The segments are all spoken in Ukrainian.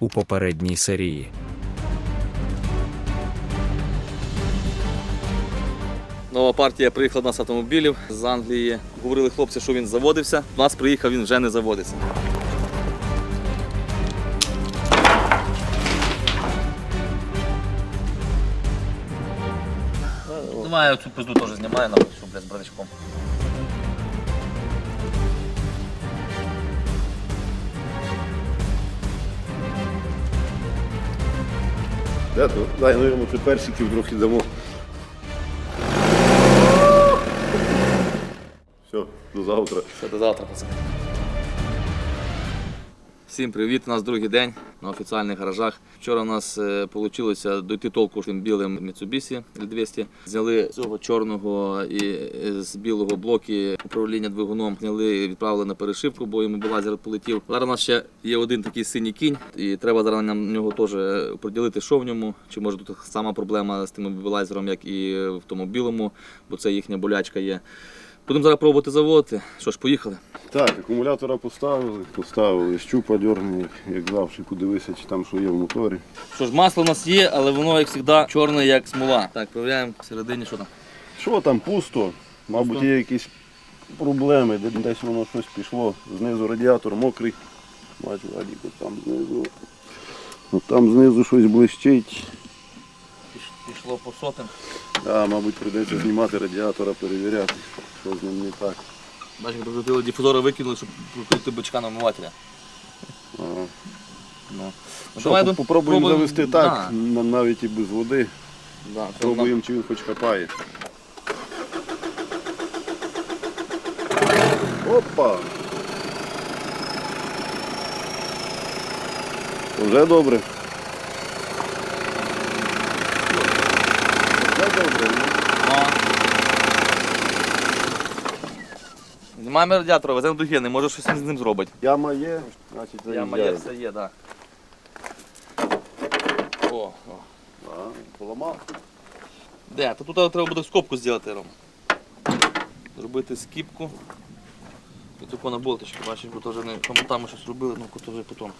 у попередній серії. Нова партія приїхала до нас автомобілів з Англії. Говорили хлопці, що він заводився. У нас приїхав, він вже не заводиться. Давай я цю пизду теж знімаю, нахуй, що, блядь, з братичком. Да, то, дай, ну йому ти персиків трохи дамо. Все, до завтра. Все, до завтра, пацани. Всім привіт! У нас другий день на офіціальних гаражах. Вчора у нас вийшло дойти толку білим Mitsubishi L200. Зняли цього чорного і е, з білого блоки управління двигуном. Зняли і відправили на перешивку, бо йому балазер полетів. Зараз у нас ще є один такий синій кінь, і треба зараз нам нього теж приділити, що в ньому. Чи може тут сама проблема з тим мобілайзером, як і в тому білому, бо це їхня болячка є. Будемо зараз пробувати заводити. Що ж, поїхали. Так, акумулятора поставили, поставили, щупа дьоргані, як завжди, подивися, чи там що є в моторі. Що ж, масло у нас є, але воно, як завжди, чорне, як смола. Так, перевіряємо всередині, що там. Що там пусто? Мабуть, Пусто. є якісь проблеми, десь воно щось пішло. Знизу радіатор мокрий. Бачу, Радік, там знизу. От там знизу щось блищить. Пішло по сотим. А, мабуть, прийдеться знімати радіатора, перевіряти, що з ним не так. Бачимо, прикрутили дифузори викинули, щоб прикрутити бачка на вмивателя. Ага. Ну. Ну, Що, давай по- до- попробуємо завести так, Да, на- навіть і без води. да, Пробуємо, чи він хоч хапає. Опа! Вже добре. Вже добре. нам- Ну. Знімаємо радіатора, веземо до Гени, може щось з ним зробить. Яма є, значить Яма є, заїжджає. все є, так. О, о. Да, Поламав. Де? то тут треба буде скобку зробити, Ром. Зробити скіпку. І таку на болтичку, бачиш, бо то вже не там щось робили, ну то вже потім.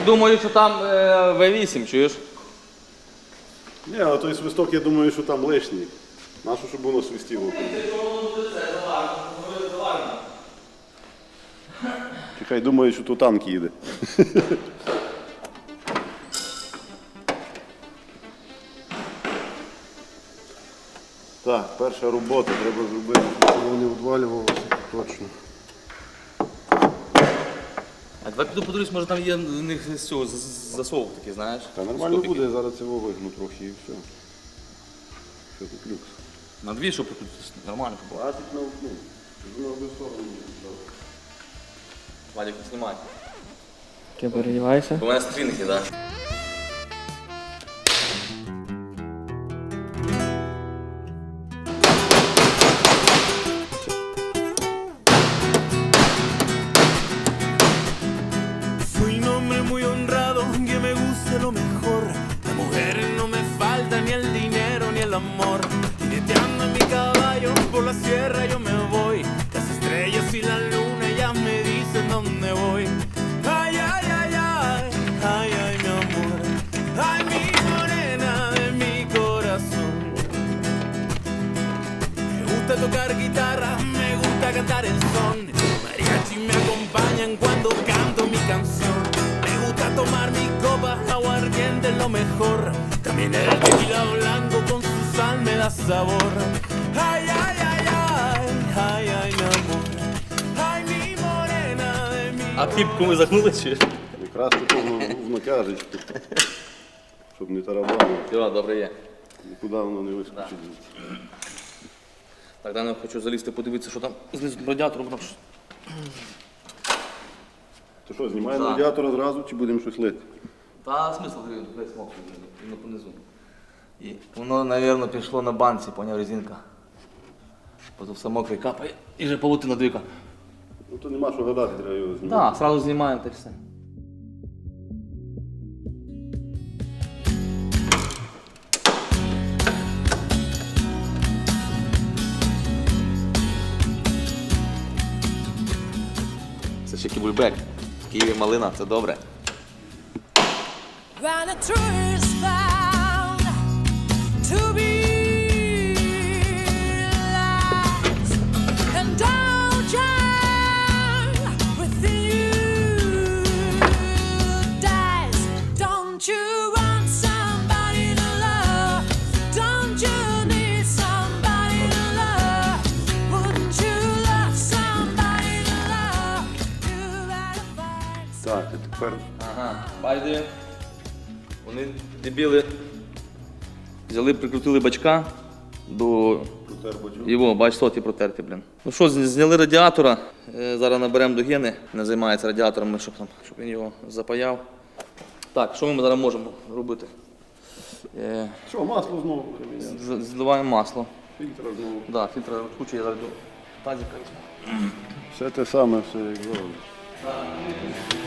Й думаю, що там е, V8, чуєш? Ні, а той свисток, я думаю, що там лишній. Нащо, щоб воно свистіло? Чи хай думає, що то танк їде. Так, перша робота, треба зробити, щоб воно не відвалювалося. Точно. А давай піду подивлюсь, може там є в них з цього з- з- засовок такий, знаєш? Та нормально Скопики. буде, зараз цього вигну трохи і все. Що тут люкс? На дві, щоб тут нормально було. Хватить на ну, на обе сторони. Вадик, знімай. Ти переодівайся. У мене стрінги, так. Soy gusta tocar guitarra, me gusta cantar el son. Mariachi me acompañan cuando canto mi canción. Me gusta tomar mi copa, aguardiente es lo mejor. También el tequila blanco con su sal me da sabor. Ay, ay, ay, ay, ay, ay, mi amor. Ay, mi morena de mi А піпку ми загнули чи? Якраз такого в натяжечку. Щоб не тарабанило. Йо, добре є. Нікуди воно не вискочить. Так, я хочу залізти, подивитися, що там знизу радіатором. Там щось. То що, знімаємо Так. радіатор зразу чи будемо щось лити? Та смисл гривень, весь мокрий він понизу. І воно, мабуть, пішло на банці, поняв, резинка. Потім все мокре капає і вже полотина двіка. Ну то нема що гадати, треба його знімати. Так, одразу знімаємо та й все. Кібульбек. В Києві малина, це добре. Так, Ага, бачите, вони дебіли взяли, прикрутили бачка до його, бач, соті протерти, блін. Ну що, зняли радіатора, е, зараз наберемо до гени, не займається радіаторами, щоб, там, щоб він його запаяв. Так, що ми зараз можемо робити? Е, Що, масло знову поміняти? Зливаємо масло. Фільтр знову. Да, фільтр кучу я зараз до візьму. Все те саме, все як завжди.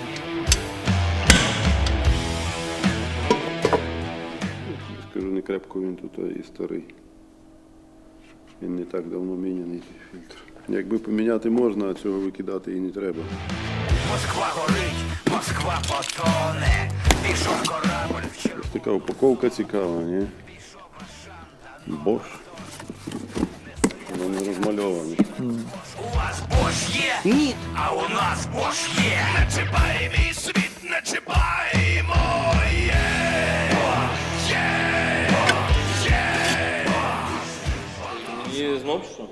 Скажу, не крепко він тут і старий. Він не так давно міняний цей фільтр. Якби поміняти можна, а цього викидати і не треба. Москва горить, Москва потоне. Пішов корабль в. Така упаковка цікава, ні? Бош. Воно не розмальоване. У вас бош є? Ні. А у нас бош є. Не чіпай мій світ, не чіпай моє. Мені знов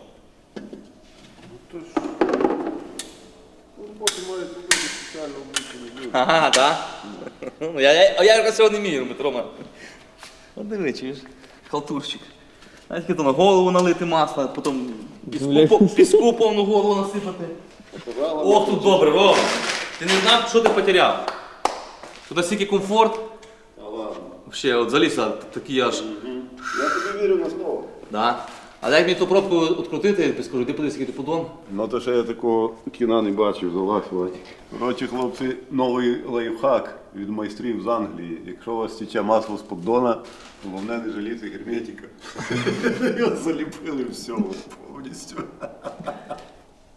чи що? Роботи мають робити спеціально облучені люди. Ага, так? Ну, я, я, а я якраз цього не вмію робити, Рома. От диви, чуєш, халтурщик. А тільки то на голову налити масло, потім піску, по- піску повну голову насипати. Ох, тут добре, Рома. Ти не знав, що ти потеряв. Тут стільки комфорт. Та ладно. Взагалі, от заліза такий аж. Я тобі вірю на слово. Да. А як мені ту пробку відкрутити, я скажу, ти подивись, який ти подон. Ну то ще я такого кіна не бачив, залазь, Вадик. Коротше, хлопці, новий лайфхак від майстрів з Англії. Якщо у вас тече масло з поддона, головне не жаліти герметика. Його заліпили все повністю.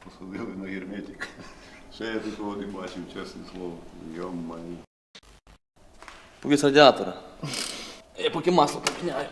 Посадили на герметик. Ще я такого не бачив, чесне слово. Йо-маю. Поки радіатора. Я поки масло поміняю.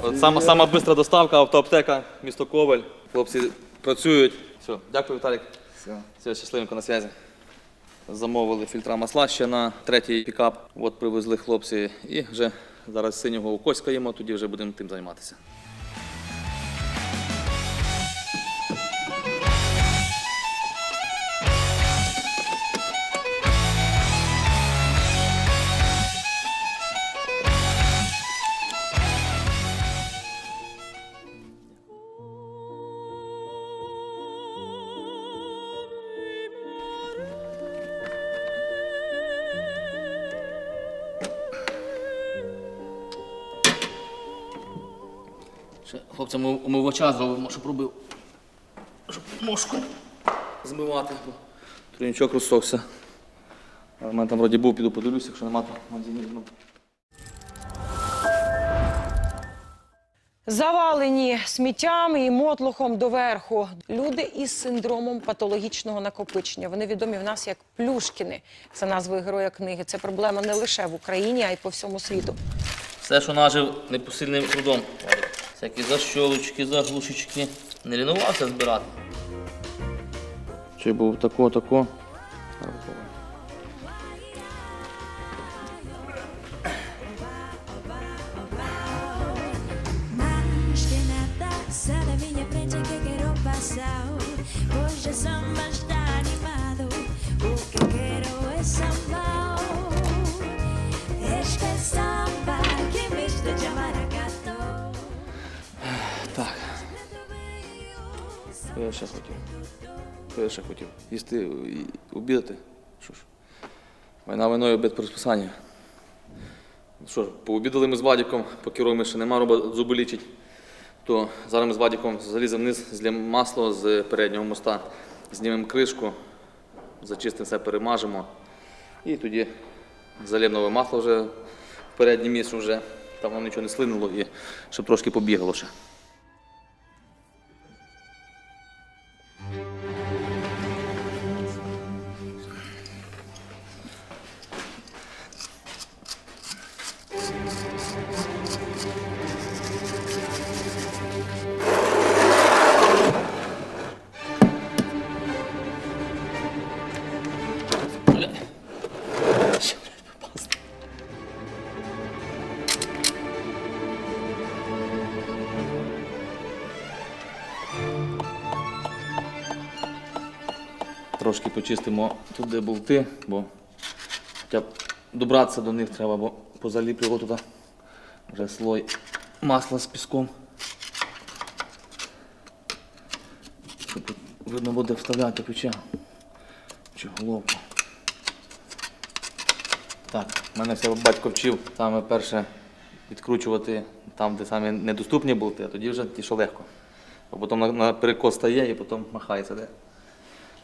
От сама, сама швидка доставка, автоаптека, місто Коваль. Хлопці працюють. Все, дякую, Віталік. Все, Все щасливенько на зв'язі. Замовили фільтра масла ще на третій пікап. От привезли хлопці і вже зараз синього укоськаємо, тоді вже будемо тим займатися. Умивача зробимо, щоб робив. Щоб мошку змивати. Тройничок розсохся. А в мене там вроді був, піду подивлюся, якщо нема, то магазині. Завалені сміттям і мотлохом доверху. Люди із синдромом патологічного накопичення. Вони відомі в нас як плюшкіни за назвою героя книги. Це проблема не лише в Україні, а й по всьому світу. Все, що нажив непосильним трудом. Всякі защолочки, заглушечки. Не лінувався збирати. Чи був тако, Я ще хотів? Що я ще хотів? Їсти і обідати? Що ж? Війна війною обід по розписанню. Ну Що ж, пообідали ми з Вадіком, поки Роми ще нема роба зуби лічить, то зараз ми з Вадіком заліземо вниз, злємо масло з переднього моста, знімемо кришку, зачистимо все, перемажемо. І тоді залємо нове масло вже в переднє місце вже, там воно нічого не слинуло і щоб трошки побігало ще. Трошки почистимо тут, де болти, бо хоча б добратися до них треба, бо позаліплював туди вже слой масла з піском. Тут видно буде вставляти ключа чи головку. Так, мене все батько вчив саме перше відкручувати там, де самі недоступні болти, а тоді вже ті, що легко. Бо потім на перекос стає і потім махається де.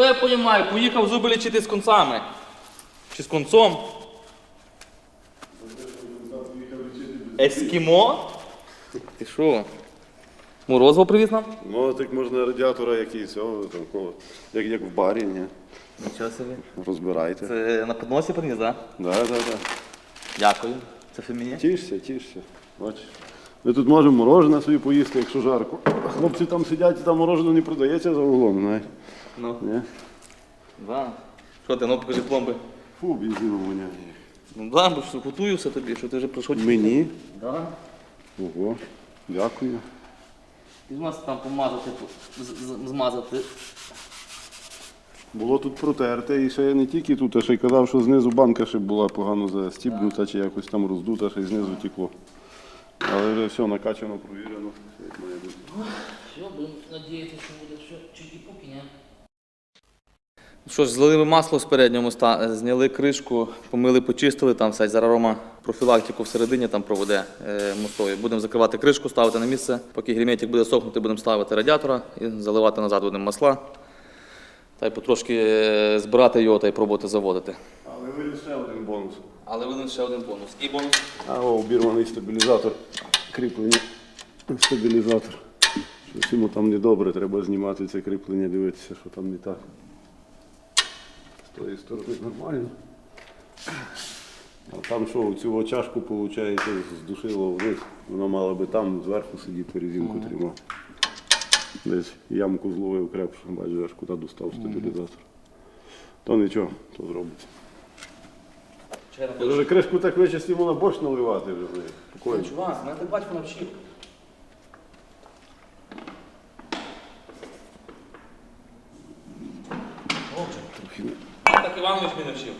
то я розумію, поїхав зуби лічити з концами. Чи з концом? Ескімо? Ти що? Морозиво привіз нам? Ну, так можна радіатора якийсь, о, там, кого, як, як в барі, ні? Нічого собі. Розбирайте. Це на підносі приніс, так? Да? Да, да, да. Дякую. Це феміні? Тішся, тішся. Бачиш. Ми тут можемо морожене собі поїсти, якщо жарко. Хлопці там сидять, і там морожене не продається за углом, знаєш. Ну, Ні? да. Що ти, ну покажи пломби. Фу, бензином воняє. Ну да, бо що готую все тобі, що ти вже пройшов. Мені? Да. Ого, дякую. Візьму там помазати, з- з- змазати. Було тут протерте, і ще я не тільки тут, а ще й казав, що знизу банка ще була погано застібнута, чи якось там роздута, ще й знизу тікло. Але вже все накачано, провірено. все як має бути. Все, будемо надіятися, що буде все чики-пуки, ні? Що ж, злили ми масло з переднього моста, е, зняли кришку, помили, почистили, там все. Зараз Рома профілактику всередині там проведе е, мостові. Будемо закривати кришку, ставити на місце. Поки герметик буде сохнути, будемо ставити радіатора і заливати назад будемо масла. Та й потрошки е, збирати його та й пробувати заводити. Але виліз ще один бонус. Але винен ще один бонус. Який бонус? А о, обірваний стабілізатор. Кріплення. Стабілізатор. Щось йому там недобре, треба знімати це кріплення, дивитися, що там не так. З тої сторони нормально. А там що, у цю чашку, виходить, здушило вниз. Воно мало би там зверху сидіти, резинку тримав. Десь ямку зловив крепше, бачиш, аж куди достав стабілізатор. То нічого, то зробиться. Я вже кришку так вичистимо на борщ наливати вже. Чувак, так батько навчив. Трохи не- Так Іванович мене навчив.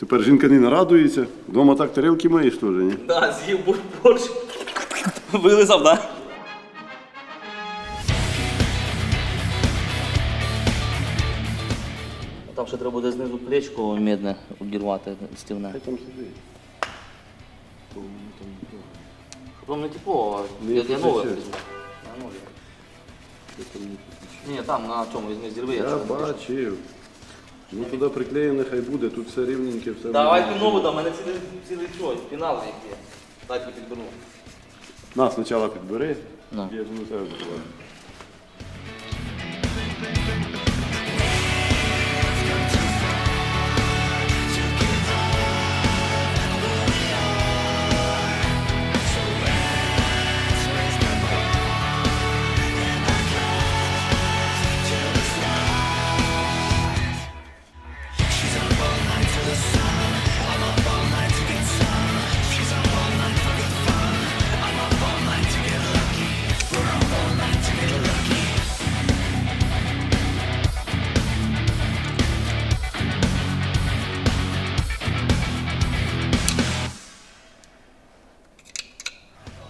Тепер жінка не нарадується. Дома так тарілки маєш теж, ні? Да, з'їв борщ. Вилизав, да? Там ще треба буде знизу плечко медне обірвати стівне. Там сидить. Там не тепло, а Не я, я нове візьму. Я нове. Ні, там на цьому візьми зірви. Я не хочеш. бачив. Ну туди приклеєне, хай буде, тут все рівненьке, все. Давайте буде. нову, до мене цілий, цілий чой, пінал є. Дайте підберу. Нас спочатку підбери, я ж не тебе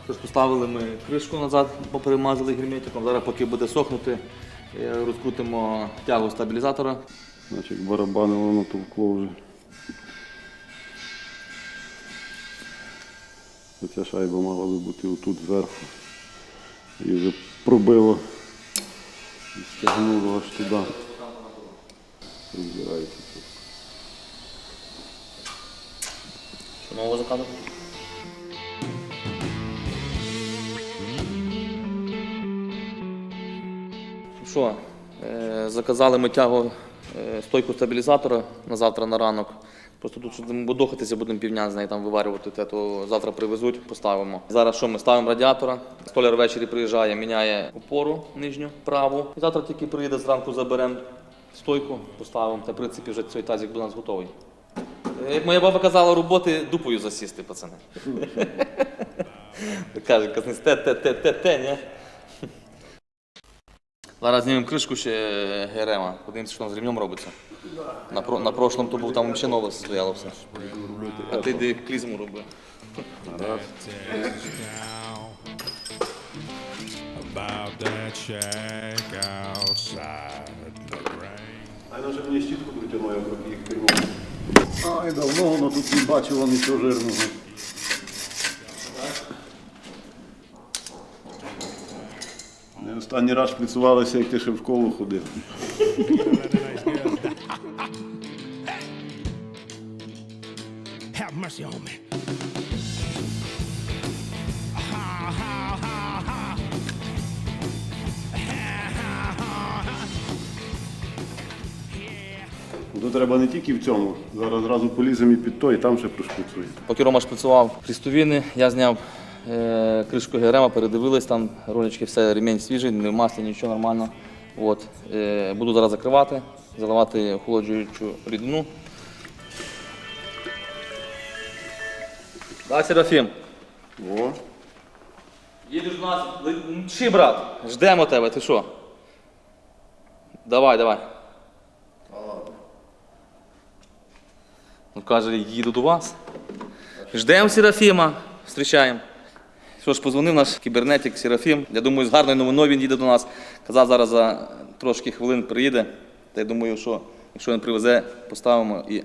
Тож поставили ми кришку назад, поперемазали герметиком. Зараз поки буде сохнути, е, розкрутимо тягу стабілізатора. Значить, барабанило воно товкло вже. Оця шайба мала би бути отут зверху. І вже пробило. І стягнуло аж туди. Розбирається тут. Що нового Що, е, заказали ми тягу е, стойку стабілізатора на завтра на ранок. Просто тут будемо бодохатися, будемо півдня з нею там виварювати, те, то завтра привезуть, поставимо. Зараз що ми ставимо радіатора. Столяр ввечері приїжджає, міняє опору нижню праву. І завтра тільки приїде зранку, заберемо стойку, поставимо. Та в принципі вже цей тазик буде у нас готовий. Е, Як моя баба казала, роботи дупою засісти, пацани. Каже, казниць, те, те, те, те, те, ні. Зараз знімемо кришку ще ГРМа. Подивимося, що там з рівнем робиться. На, про, на прошлому то був там ще нове стояло все. А ти де клізму роби. About that shack outside the rain. Ай, вже мені щітку притягнув, я трохи їх кинув. Ай, давно воно тут не бачило нічого жирного. Не останній раз шприцювалися, як ти ще в школу ходив. Have mercy on me. Ha. Тут треба не тільки в цьому. Зараз зразу поліземо і під той, і там ще прошприцюємо. Поки Рома шприцював хрестовини, я зняв кришку ГРМа, передивились там, ролички, все, ремінь свіжий, не в маслі, нічого нормально. От. Е, буду зараз закривати, заливати охолоджуючу рідину. Так, Серафім. О, Їдеш до нас, чи, брат, ждемо тебе, ти що? Давай, давай. Ну, каже, їду до вас. Ждемо Серафіма, зустрічаємо. Що ж, позвонив наш кібернетик Серафім. Я думаю, з гарною новиною він їде до нас. Казав, зараз за трошки хвилин приїде. Та я думаю, що якщо він привезе, поставимо і, і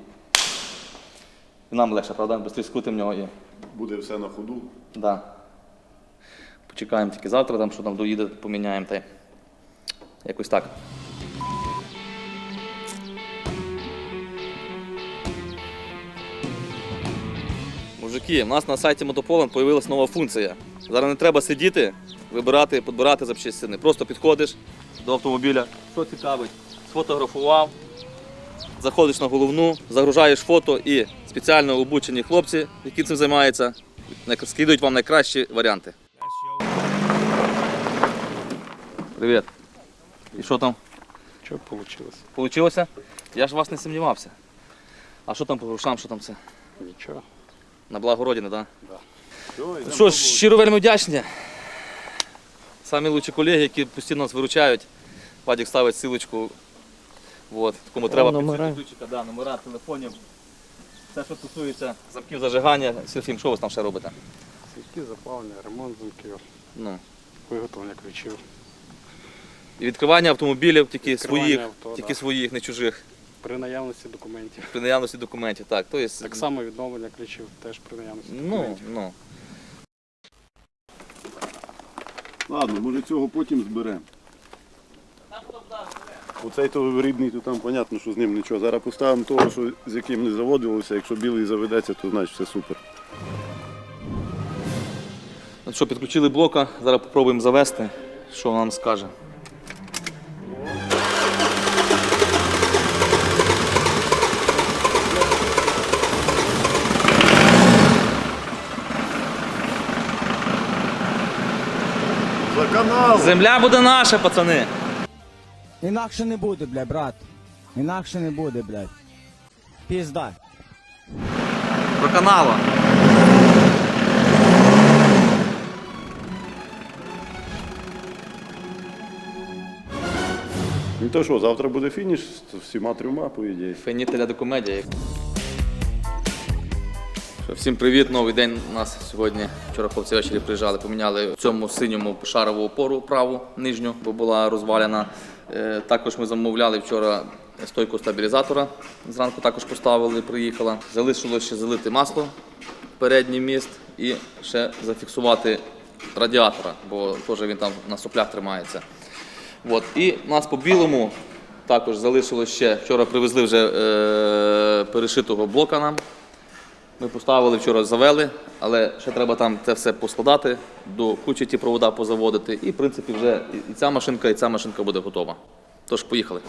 нам легше, правда? Бистріше скутимо в нього і. буде все на ходу. Да. Почекаємо тільки завтра, там, що там доїде, поміняємо та якось так. Мужики, у нас на сайті Мотополем з'явилася нова функція. Зараз не треба сидіти, вибирати, підбирати запчастини. Просто підходиш до автомобіля, що цікавить, сфотографував, заходиш на головну, загружаєш фото і спеціально обучені хлопці, які цим займаються, скидують вам найкращі варіанти. Привіт. І що там? Що вийшло? Получилося? Я ж вас не сумнівався. А що там по грошам, що там це? Нічого. На благо Родини, так? Все, йдемо Що ж, щиро вельми вдячні. Самі лучші колеги, які постійно нас виручають. Вадик ставить силочку. От, кому треба підсвітити ключика, да, номера телефонів. Це що стосується замків зажигання, Сергій, що ви там ще робите? Сільські заплавлення, ремонт замків, Ну. виготовлення ключів. І відкривання автомобілів тільки Відкривання своїх, авто, тільки да. своїх, не чужих, При наявності документів. при наявності документів. Так, то є, Так само відновлення ключів теж при наявності ну, документів. ну. Ладно, може цього потім зберемо. Оцей то рідний, то там понятно, що з ним нічого. Зараз поставимо того, що, з яким не заводилося. Якщо білий заведеться, то значить все супер. Ну що, підключили блока, зараз спробуємо завести, що нам скаже. За канал! Земля буде наша, пацани. Інакше не буде, бля, брат. Інакше не буде, блядь. Пізда. Про канала. Ну то що, завтра буде фініш з всіма трьома, по ідеї. Фенітеля докумедія. Що, Всім привіт, новий день у нас сьогодні. Вчора хлопці ввечері приїжджали, поміняли в цьому синьому шарову опору праву нижню, бо була розвалена. Е, Також ми замовляли вчора стойку стабілізатора. Зранку також поставили, приїхала. Залишилося ще залити масло передній міст і ще зафіксувати радіатора, бо теж він там на соплях тримається. От. І у нас по білому також залишилось ще. Вчора привезли вже е, перешитого блока нам. Ми поставили вчора, завели, але ще треба там це все поскладати, до кучі ті провода позаводити. І, в принципі, вже і- ця машинка, і ця машинка буде готова. Тож, поїхали.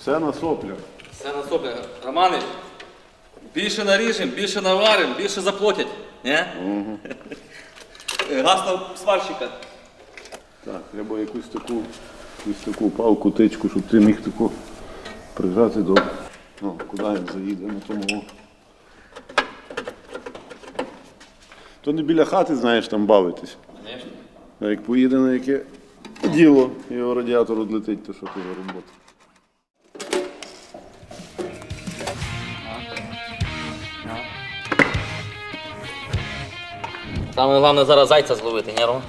Все на соплях. Все на собі. Романи, більше наріжемо, більше наваримо, більше заплатять. Ні? Гасло сварщика. Так, треба якусь таку, якусь таку палку, тичку, щоб ти міг таку прижати до. Ну, куди він заїде на тому. То не біля хати, знаєш, там бавитись. Звісно. А як поїде на яке діло, його радіатор одлетить, то що це за робота? Саме головне зараз зайця зловити, ні, Рома?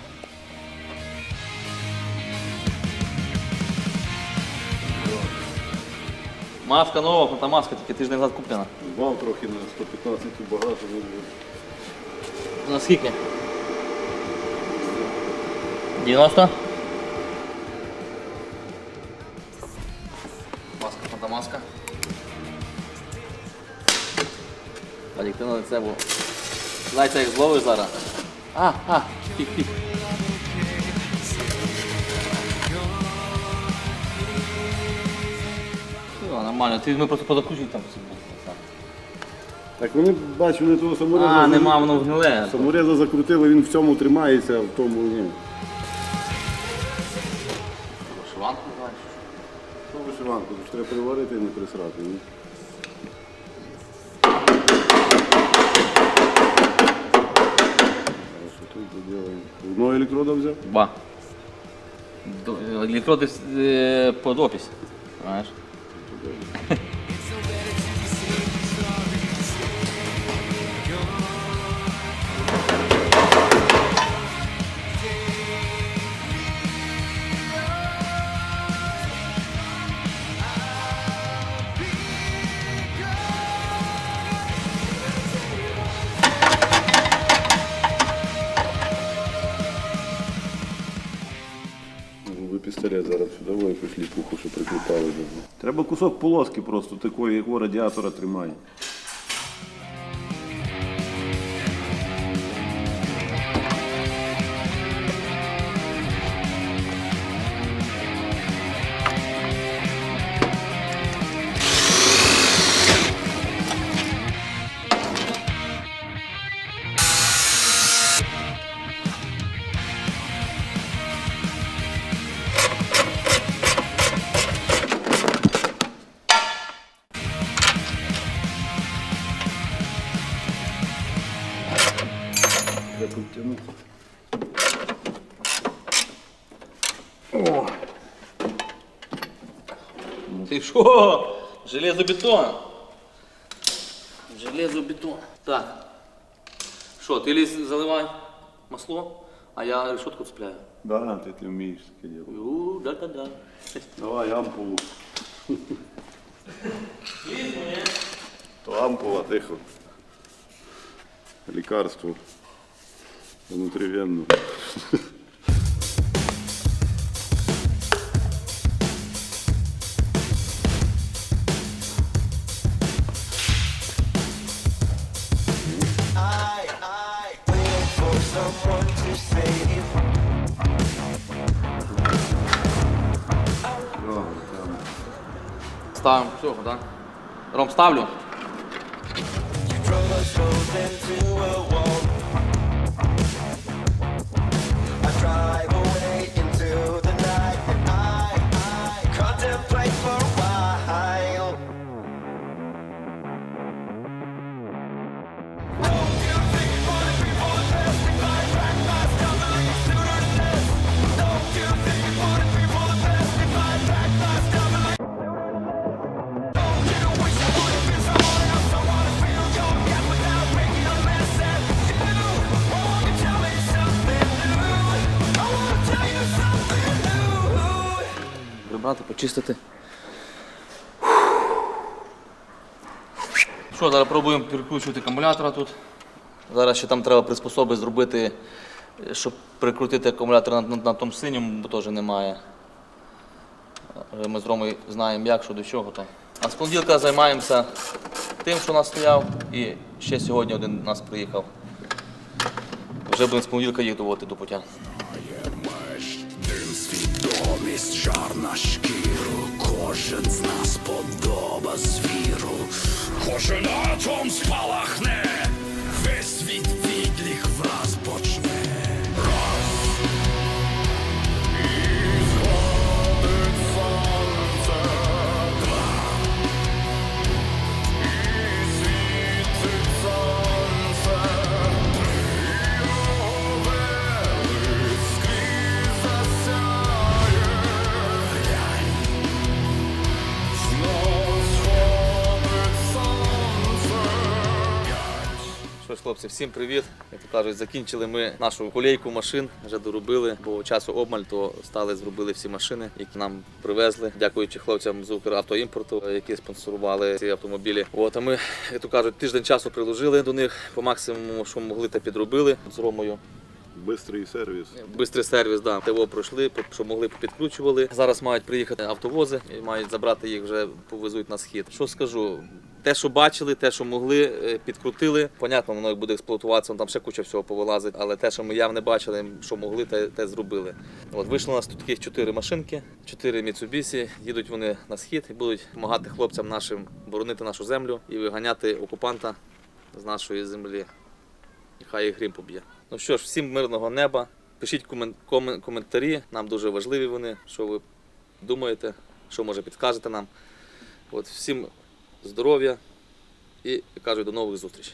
Маска нова, та маска тільки тиждень назад куплена. Мав трохи на 115 багато. На скільки? 90? Маска, фотомаска. Вадик, ти на лице був. Зайця як зловиш зараз. А, а, пік, пік. Все, нормально, ти ми просто позакручуй там собі. Так вони бачу, вони того самореза. А, нема, воно гниле. Самореза закрутили, він в цьому тримається, а в тому ні. Вишиванку давай. Що вишиванку, треба переварити і не присрати. Ні? Зараз що тут зробимо? Одного електрода взяв? Ба. До- Електроди е, під опись. Знаєш? Зараз сюди, якусь ліпуху, що приклепали. Треба кусок полоски просто такої, якого радіатора тримає. Ти що? Железобетон. Железобетон. Так. Що, ти ліз заливай масло, а я решетку цепляю. Да, ти, ти вмієш таке діло. У, да-да-да. Давай ампулу. То ампула, тихо. Лікарство. Внутрівенно. Ставимо всього, так? Ром, ставлю. Почистити. Що, зараз пробуємо перекручувати акумулятора тут. Зараз ще там треба приспособи зробити, щоб прикрутити акумулятор на, на, на тому синьому, бо теж немає. Ми з Ромою знаємо, як, що до чого. То. А з понеділка займаємося тим, що у нас стояв, і ще сьогодні один у нас приїхав. Вже будемо з понеділка їх доводити до пуття. Дим свідомість, жар на кожен з нас подоба звіру, кожен атом спалахне, Що ж, хлопці, всім привіт. Як то кажуть, закінчили ми нашу колейку машин, вже доробили, бо часу обмаль, то стали, зробили всі машини, які нам привезли. Дякуючи хлопцям з Укравтоімпорту, які спонсорували ці автомобілі. От, а ми, як то кажуть, тиждень часу приложили до них по максимуму, що могли, та підробили з Ромою. Бистрий сервіс. Бистрий сервіс, да. ТВО пройшли, що могли підключували. Зараз мають приїхати автовози і мають забрати їх вже повезуть на схід. Що скажу? Те, що бачили, те, що могли, е, підкрутили. Понятно, воно буде експлуатуватися, там ще куча всього повилазить, але те, що ми явно бачили, що могли, те, те зробили. От вийшло у нас тут таких чотири машинки, чотири Mitsubishi. Їдуть вони на схід і будуть допомагати хлопцям нашим боронити нашу землю і виганяти окупанта з нашої землі. І хай їх грім поб'є. Ну що ж, всім мирного неба. Пишіть комен- комен- коментарі, нам дуже важливі вони, що ви думаєте, що може підкажете нам. От, всім здоров'я і кажу до нових зустрічей.